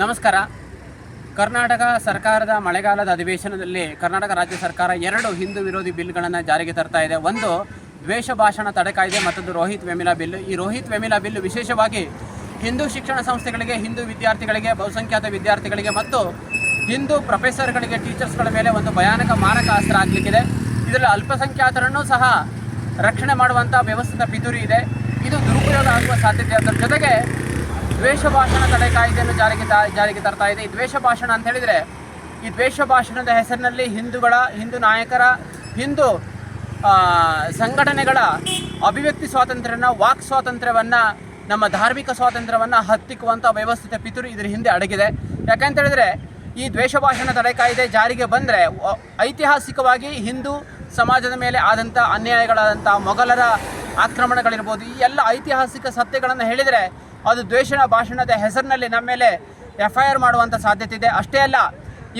ನಮಸ್ಕಾರ. ಕರ್ನಾಟಕ ಸರ್ಕಾರದ ಮಳೆಗಾಲದ ಅಧಿವೇಶನದಲ್ಲಿ ಕರ್ನಾಟಕ ರಾಜ್ಯ ಸರ್ಕಾರ ಎರಡು ಹಿಂದೂ ವಿರೋಧಿ ಬಿಲ್ಗಳನ್ನು ಜಾರಿಗೆ ತರ್ತಾ ಇದೆ. ಒಂದು ದ್ವೇಷ ಭಾಷಣ ತಡೆ ಕಾಯ್ದೆ, ಮತ್ತೊಂದು ರೋಹಿತ್ ವೆಮಿಲಾ ಬಿಲ್. ಈ ರೋಹಿತ್ ವೆಮಿಲಾ ಬಿಲ್ ವಿಶೇಷವಾಗಿ ಹಿಂದೂ ಶಿಕ್ಷಣ ಸಂಸ್ಥೆಗಳಿಗೆ, ಹಿಂದೂ ವಿದ್ಯಾರ್ಥಿಗಳಿಗೆ, ಬಹುಸಂಖ್ಯಾತ ವಿದ್ಯಾರ್ಥಿಗಳಿಗೆ ಮತ್ತು ಹಿಂದೂ ಪ್ರೊಫೆಸರ್ಗಳಿಗೆ, ಟೀಚರ್ಸ್ಗಳ ಮೇಲೆ ಒಂದು ಭಯಾನಕ ಮಾರಕ ಅಸ್ತ್ರ ಆಗಲಿಕ್ಕಿದೆ ಇದರಲ್ಲಿ ಅಲ್ಪಸಂಖ್ಯಾತರನ್ನು ಸಹ ರಕ್ಷಣೆ ಮಾಡುವಂಥ ವ್ಯವಸ್ಥಿತ ಪಿತೂರಿ ಇದೆ. ಇದು ದುರುಪಯೋಗ ಆಗುವ ಸಾಧ್ಯತೆ ಅದರ ಜೊತೆಗೆ ದ್ವೇಷ ಭಾಷಣ ತಡೆ ಕಾಯ್ದೆಯನ್ನು ಜಾರಿಗೆ ಜಾರಿಗೆ ತರ್ತಾ ಇದೆ. ಈ ದ್ವೇಷ ಭಾಷಣ ಅಂತ ಹೇಳಿದರೆ, ಈ ದ್ವೇಷ ಭಾಷಣದ ಹೆಸರಿನಲ್ಲಿ ಹಿಂದೂಗಳ, ಹಿಂದೂ ನಾಯಕರ, ಹಿಂದೂ ಸಂಘಟನೆಗಳ ಅಭಿವ್ಯಕ್ತಿ ಸ್ವಾತಂತ್ರ್ಯನ, ವಾಕ್ ಸ್ವಾತಂತ್ರ್ಯವನ್ನು, ನಮ್ಮ ಧಾರ್ಮಿಕ ಸ್ವಾತಂತ್ರ್ಯವನ್ನು ಹತ್ತಿಕ್ಕುವಂಥ ವ್ಯವಸ್ಥಿತ ಪಿತುರು ಇದರ ಹಿಂದೆ ಅಡಗಿದೆ. ಯಾಕಂತ ಹೇಳಿದರೆ, ಈ ದ್ವೇಷ ಭಾಷಣ ತಡೆ ಕಾಯ್ದೆ ಜಾರಿಗೆ ಬಂದರೆ ಐತಿಹಾಸಿಕವಾಗಿ ಹಿಂದೂ ಸಮಾಜದ ಮೇಲೆ ಆದಂಥ ಅನ್ಯಾಯಗಳಾದಂಥ ಮೊಘಲರ ಆಕ್ರಮಣಗಳಿರ್ಬೋದು, ಈ ಎಲ್ಲ ಐತಿಹಾಸಿಕ ಸತ್ಯಗಳನ್ನು ಹೇಳಿದರೆ ಅದು ದ್ವೇಷ ಭಾಷಣದ ಹೆಸರಿನಲ್ಲಿ ನಮ್ಮ ಮೇಲೆ ಎಫ್ ಐ ಆರ್ ಮಾಡುವಂಥ ಸಾಧ್ಯತೆ ಇದೆ. ಅಷ್ಟೇ ಅಲ್ಲ,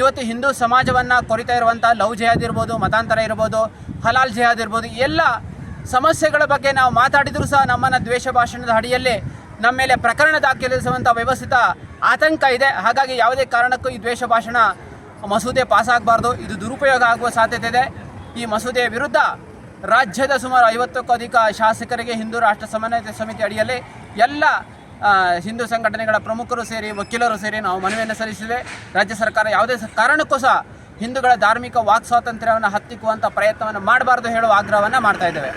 ಇವತ್ತು ಹಿಂದೂ ಸಮಾಜವನ್ನು ಕೊರಿತಾ ಇರುವಂಥ ಲವ್ ಜಯ ಇರ್ಬೋದು, ಮತಾಂತರ ಇರ್ಬೋದು, ಹಲಾಲ್ ಜಯ ಇರ್ಬೋದು, ಎಲ್ಲ ಸಮಸ್ಯೆಗಳ ಬಗ್ಗೆ ನಾವು ಮಾತಾಡಿದರೂ ಸಹ ನಮ್ಮನ್ನು ದ್ವೇಷ ಭಾಷಣದ ಅಡಿಯಲ್ಲಿ ನಮ್ಮ ಮೇಲೆ ಪ್ರಕರಣ ದಾಖಲಿಸುವಂಥ ವ್ಯವಸ್ಥಿತ ಆತಂಕ ಇದೆ. ಹಾಗಾಗಿ ಯಾವುದೇ ಕಾರಣಕ್ಕೂ ಈ ದ್ವೇಷ ಭಾಷಣ ಮಸೂದೆ ಪಾಸಾಗಬಾರ್ದು ಇದು ದುರುಪಯೋಗ ಆಗುವ ಸಾಧ್ಯತೆ ಇದೆ. ಈ ಮಸೂದೆಯ ವಿರುದ್ಧ ರಾಜ್ಯದ ಸುಮಾರು ಐವತ್ತಕ್ಕೂ ಅಧಿಕ ಶಾಸಕರಿಗೆ ಹಿಂದೂ ರಾಷ್ಟ್ರ ಸಮನ್ವಯ ಸಮಿತಿ ಅಡಿಯಲ್ಲಿ ಎಲ್ಲ ಹಿಂದೂ ಸಂಘಟನೆಗಳ ಪ್ರಮುಖರು ಸೇರಿ, ವಕೀಲರು ಸೇರಿ ನಾವು ಮನವಿಯನ್ನು ಸಲ್ಲಿಸಿದೆ ರಾಜ್ಯ ಸರ್ಕಾರ ಯಾವುದೇ ಕಾರಣಕ್ಕೂ ಸಹ ಹಿಂದೂಗಳ ಧಾರ್ಮಿಕ ವಾಕ್ ಸ್ವಾತಂತ್ರ್ಯವನ್ನು ಹತ್ತಿಕ್ಕುವಂಥ ಪ್ರಯತ್ನವನ್ನು ಮಾಡಬಾರ್ದು ಹೇಳುವ ಆಗ್ರಹವನ್ನು ಮಾಡ್ತಾ ಇದ್ದೇವೆ.